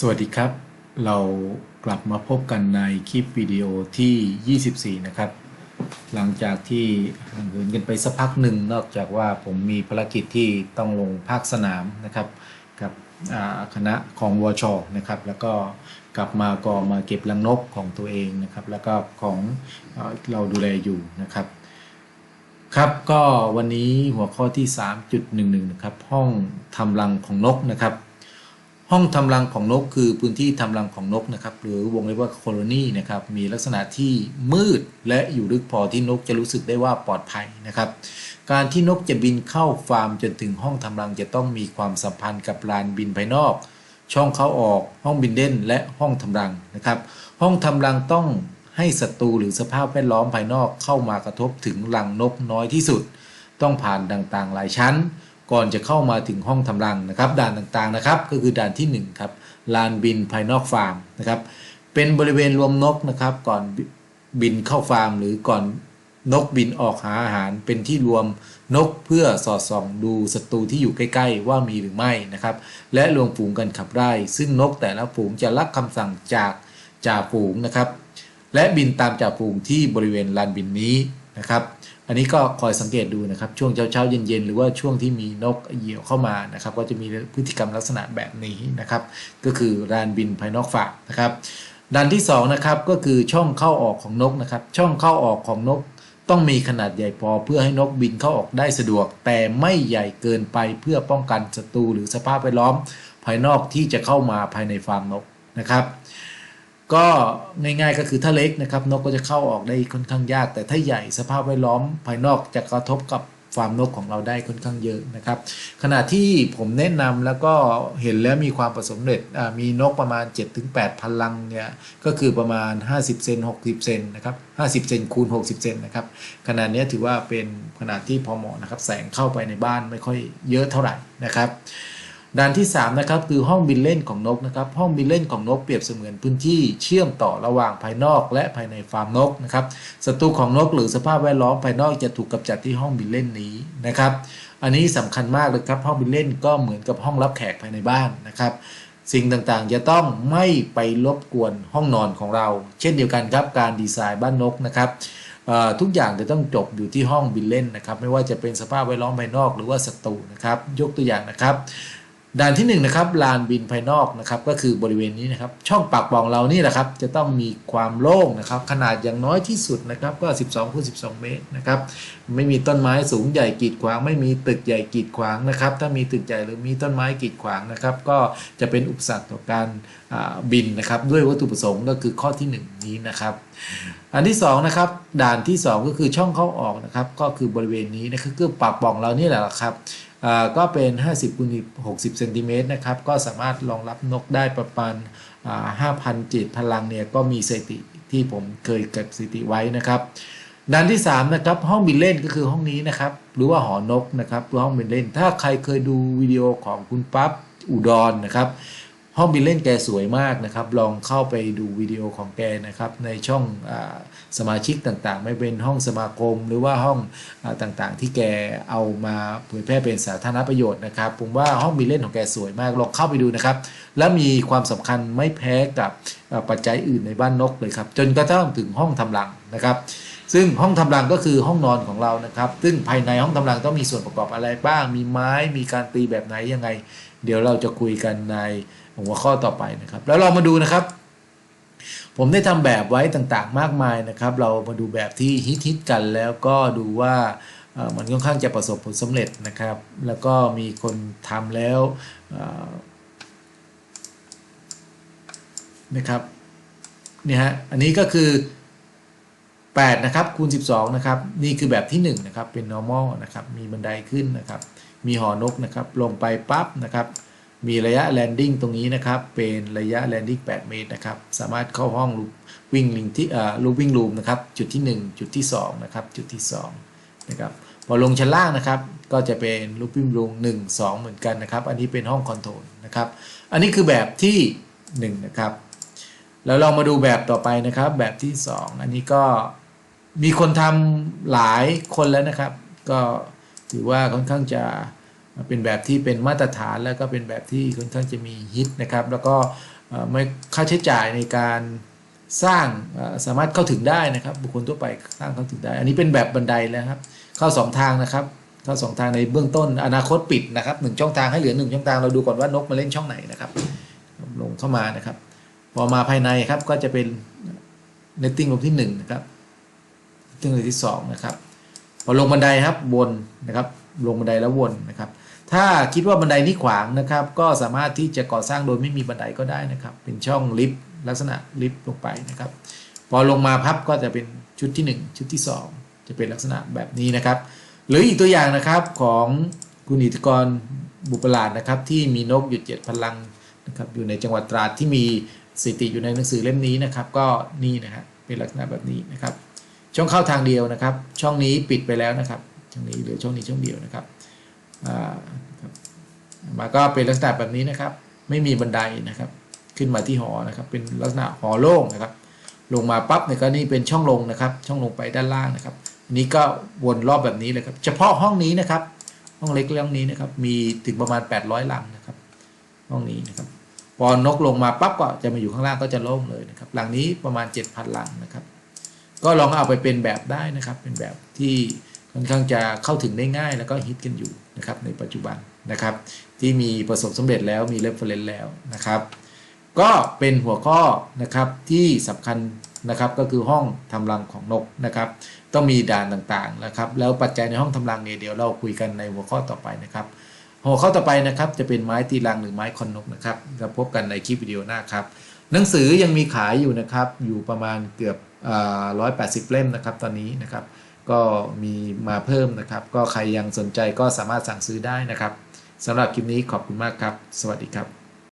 สวัสดีครับ เรากลับมาพบกันในคลิปวิดีโอที่ 24 นะครับ หลังจากที่ห่างเหินกันไปสักพักหนึ่งนอกจากว่าผมมีภารกิจที่ต้องลงภาคสนามนะครับ กับคณะของวชนะครับ แล้วก็กลับมาก็มาเก็บลังนกของตัวเองนะครับ แล้วก็ของเอ่อเราดูแลอยู่นะครับ ครับก็วันนี้หัวข้อที่ 3.11 นะครับ ห้องทำรังของนกนะครับ ห้องทำรังของนกคือพื้นที่ทำรังของนกนะครับ หรือวงเล็บว่าโคโลนีนะครับ มีลักษณะที่มืดและอยู่ลึกพอที่นกจะรู้สึกได้ว่าปลอดภัยนะครับ การที่นกจะบินเข้าฟาร์มจนถึงห้องทำรังจะต้องมีความสัมพันธ์กับลานบินภายนอก ช่องเข้าออก ห้องบินเด่น และห้องทำรังนะครับ ห้องทำรังต้องให้ศัตรูหรือสภาพแวดล้อมภายนอกเข้ามากระทบถึงรังนกน้อยที่สุด ต้องผ่านต่างๆ หลายชั้น ก่อนจะเข้ามาถึงห้องทำรังนะครับ ด่านต่างๆนะครับ ก็คือด่านที่1ครับลานบินภายนอกฟาร์มนะครับ เป็นบริเวณรวมนกนะครับ ก่อนบินเข้าฟาร์ม หรือก่อนนกบินออกหาอาหาร เป็นที่รวมนกเพื่อสอดส่องดูศัตรูที่อยู่ใกล้ๆ ว่ามีหรือไม่นะครับ และรวมฝูงกันขับไล่ ซึ่งนกแต่ละฝูงจะรับคำสั่งจากจ่าฝูงนะครับ และบินตามจ่าฝูงที่บริเวณลานบินนี้ นะครับ อันนี้ก็คอยสังเกตดูนะครับ ช่วงเช้าเช้าเย็นเย็นๆหรือว่าช่วงที่มีนกเหยี่ยวเข้ามานะครับ ก็จะมีพฤติกรรมลักษณะแบบนี้นะครับ ก็คือลานบินภายนอกฝากนะครับด้านที่สองนะครับก็คือช่องเข้าออกของนกนะครับ ช่องเข้าออกของนกต้องมีขนาดใหญ่พอเพื่อให้นกบินเข้าออกได้สะดวก แต่ไม่ใหญ่เกินไปเพื่อป้องกันศัตรูหรือสภาพแวดล้อม ภายนอกที่จะเข้ามาภายในฟาร์มนกนะครับ ก็ง่ายๆก็คือถ้าเล็กนะครับนกก็จะเข้าออกได้ค่อนข้างยาก แต่ถ้าใหญ่สภาพแวดล้อมภายนอกจะกระทบกับฟาร์มนกของเราได้ค่อนข้างเยอะนะครับ ขณะที่ผมแนะนำแล้วก็เห็นแล้วมีความประสบเร็จมีนกประมาณ 7-8 พันลังเนี่ยก็คือประมาณ 50 เซน 60 เซนนะครับ 50 เซนคูณ 60 เซนนะครับขนาดนี้ถือว่าเป็นขนาดที่พอเหมาะนะครับ แสงเข้าไปในบ้านไม่ค่อยเยอะเท่าไหร่นะครับ ด้านที่ 3 นะครับคือห้องบินเล่นของนกนะครับห้องบินเล่นของนกเปรียบเสมือนพื้นที่เชื่อมต่อระหว่างภายนอกและภายในฟาร์มนกนะครับศัตรูของนกหรือสภาพแวดล้อมภายนอกจะถูกกำจัดที่ห้องบินเล่นนี้นะครับ อันนี้สำคัญมากเลยครับห้องบินเล่นก็เหมือนกับห้องรับแขกภายในบ้านนะครับ สิ่งต่างๆ จะต้องไม่ไปรบกวนห้องนอนของเรา เช่นเดียวกันครับการดีไซน์บ้านนกนะครับทุกอย่างจะต้องจบอยู่ที่ห้องบินเล่นนะครับ ไม่ว่าจะเป็นสภาพแวดล้อมภายนอกหรือว่าศัตรูนะครับ ยกตัวอย่างนะครับ ด่านที่1นงนะครับลานบินภายนอกนะครับก็คือบริเวณนี้นะครับ ช่องปากป่องเรานี่แหละครับจะต้องมีความโล่งนะครับ ขนาดอย่างน้อยที่สุดนะครับก็ 12คูณ12 เมตรนะครับ ไม่มีต้นไม้สูงใหญ่กีดขวาง ไม่มีตึกใหญ่กีดขวางนะครับ ถ้ามีตึกใหญ่หรือมีต้นไม้กีดขวางนะครับ ก็จะเป็นอุปสรรคต่อการบินนะครับ ด้วยวัตถุประสงค์ก็คือข้อที่ 1 นี้นะครับ อันที่2นะครับด่านที่ 2 ก็คือช่องเข้าออกนะครับ ก็คือบริเวณนี้นะครับคือปากป่องเรานี่แหละครับ ก็เป็น 50คูณ60เซนติเมตรนะครับ ก็สามารถรองรับนกได้ประมาณอ่า5,000จิตพลังเนี่ยก็มีสถิติที่ผมเคยเก็บสถิติไว้นะครับด้านที่3นะครับห้องบินเล่นก็คือห้องนี้นะครับ หรือว่าหอนกนะครับหรือห้องบินเล่น ถ้าใครเคยดูวิดีโอของคุณปั๊บอุดรนะครับ ห้องบินเล่นแกสวยมากนะครับ ลองเข้าไปดูวิดีโอของแกนะครับ ในช่องอสมาชิกต่างๆ ไม่เป็นห้องสมาคมหรือว่าห้องอต่างๆ ที่แกเอามาเผยแพร่เป็นสาธารณประโยชน์นะครับ ผมว่าห้องบินเล่นของแกสวยมาก ลองเข้าไปดูนะครับ และมีความสำคัญไม่แพ้กับปัจจัยอื่นในบ้านนกเลยครับ จนกระทั่งถึงห้องทำรังนะครับซึ่งห้องทำรังก็คือห้องนอนของเรานะครับ ซึ่งภายในห้องทำรังต้องมีส่วนประกอบอะไรบ้าง มีไม้ มีการตีแบบไหนยังไง เดี๋ยวเราจะคุยกันในหัวข้อต่อไปนะครับ แล้วเรามาดูนะครับ ผมได้ทำแบบไว้ต่างๆ มากมายนะครับ เรามาดูแบบที่ฮิตๆกันแล้วก็ดูว่ามันค่อนข้างจะประสบผลสำเร็จนะครับ แล้วก็มีคนทำแล้วนะครับนี่ฮะอันนี้ก็คือ 8 นะครับคูณ 12 นะครับ นี่คือแบบที่ 1 นะครับ เป็น normal นะครับ มีบันไดขึ้นนะครับ มีหอนกนะครับลงไปปั๊บนะครับมีระยะ landing ตรงนี้นะครับเป็นระยะ landing 8เมตรนะครับสามารถเข้าห้องวิ่งลิงที่เอ่อลูวิ่งรูมนะครับจุดที่ 1 จุดที่2นะครับจุดที่2นะครับพอลงชั้นล่างนะครับก็จะเป็นลูวิ่งรูม1 2 เหมือนกันนะครับอันนี้เป็นห้องคอนโทรลนะครับอันนี้คือแบบที่ 1 นะครับแล้วเรามาดูแบบต่อไปนะครับ แบบที่ 2 อันนี้ก็มีคนทำหลายคนแล้วนะครับ ก็ ถือว่าค่อนข้างจะเป็นแบบที่เป็นมาตรฐานแล้วก็เป็นแบบที่ค่อนข้างจะมีฮิตนะครับ แล้วก็ไม่ค่าใช้จ่ายในการสร้างสามารถเข้าถึงได้นะครับ บุคคลทั่วไปสร้างเข้าถึงได้ อันนี้เป็นแบบบันไดแล้วครับ เข้าสองทางนะครับ เข้าสองทางในเบื้องต้นอนาคตปิดนะครับหนึ่งช่องทางให้เหลือหนึ่งช่องทางเราดูก่อนว่านกมาเล่นช่องไหนนะครับ ลงเข้ามานะครับ พอมาภายในครับก็จะเป็น netting ลงที่หนึ่งนะครับ netting ลงที่สองนะครับ พอลงบันไดครับวนนะครับลงบันไดแล้ววนนะครับ ถ้าคิดว่าบันไดนี่ขวางนะครับ ก็สามารถที่จะก่อสร้างโดยไม่มีบันไดก็ได้นะครับ เป็นช่องลิฟต์ลักษณะลิฟต์ลงไปนะครับ พอลงมาพับก็จะเป็นชุดที่ 1 ชุดที่ 2 จะเป็นลักษณะแบบนี้นะครับ หรืออีกตัวอย่างนะครับของคุณอิทธิกรบุปผลาดนะครับ ที่มีนกหยุดเจ็ดพลังนะครับอยู่ในจังหวัดตราดที่มีสถิติอยู่ในหนังสือเล่มนี้นะครับ ก็นี่นะฮะเป็นลักษณะแบบนี้นะครับ ช่องเข้าทางเดียวนะครับ ช่องนี้ปิดไปแล้วนะครับ ช่องนี้เหลือช่องนี้ช่องเดียวนะครับมาก็เป็นลักษณะแบบนี้นะครับ ไม่มีบันไดนะครับ ขึ้นมาที่หอนะครับ เป็นลักษณะหอโล่งนะครับ ลงมาปั๊บเนี่ยก็นี่เป็นช่องลงนะครับ ช่องลงไปด้านล่างนะครับ นี้ก็วนรอบแบบนี้เลยครับ เฉพาะห้องนี้นะครับ ห้องเล็กเรื่องนี้นะครับ มีถึงประมาณ 800หลังนะครับ ห้องนี้นะครับพอนกลงมาปั๊บก็จะมาอยู่ข้างล่างก็จะโล่งเลยนะครับ หลังนี้ประมาณ 7,000หลังนะครับ ก็ลองเอาไปเป็นแบบได้นะครับ เป็นแบบที่ค่อนข้างจะเข้าถึงได้ง่ายแล้วก็ฮิตกันอยู่นะครับในปัจจุบันนะครับ ที่มีประสบสำเร็จแล้วมีเรฟเฟรนซ์แล้วนะครับ ก็เป็นหัวข้อนะครับที่สำคัญนะครับก็คือห้องทำรังของนกนะครับ ต้องมีด่านต่างๆนะครับแล้วปัจจัยในห้องทำรังเนี่ยเดี๋ยวเราคุยกันในหัวข้อต่อไปนะครับหัวข้อต่อไปนะครับจะเป็นไม้ตีรังหรือไม้คอนนกนะครับเราพบกันในคลิปวิดีโอหน้าครับ หนังสือยังมีขายอยู่นะครับ อยู่ประมาณเกือบร้อยแปดสิบเล่มนะครับ ตอนนี้นะครับ ก็มีมาเพิ่มนะครับ ก็ใครยังสนใจก็สามารถสั่งซื้อได้นะครับสำหรับคลิปนี้ขอบคุณมากครับ สวัสดีครับ